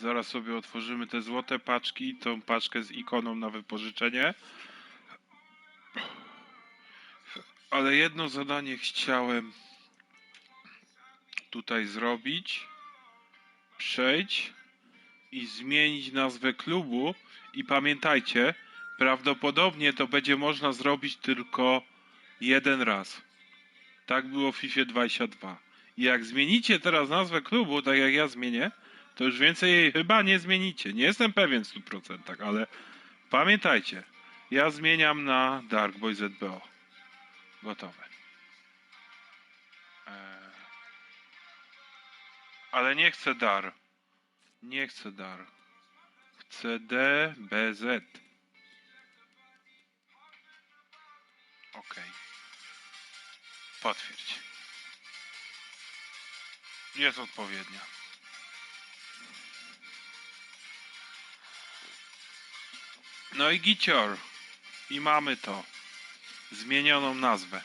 Zaraz sobie otworzymy te złote paczki, tą paczkę z ikoną na wypożyczenie. Ale jedno zadanie chciałem tutaj zrobić. Przejdź i zmienić nazwę klubu. I pamiętajcie, prawdopodobnie to będzie można zrobić tylko jeden raz. Tak było w FIFA 22. I jak zmienicie teraz nazwę klubu, tak jak ja zmienię, to już więcej chyba nie zmienicie. Nie jestem pewien w 100%, ale pamiętajcie, ja zmieniam na Dark Boy ZBO. Gotowe. Eee. Ale nie chcę dar. Nie chcę dar. Chcę DBZ. Ok. Potwierdź. Jest odpowiednia. No i gicior. I mamy to. Zmienioną nazwę.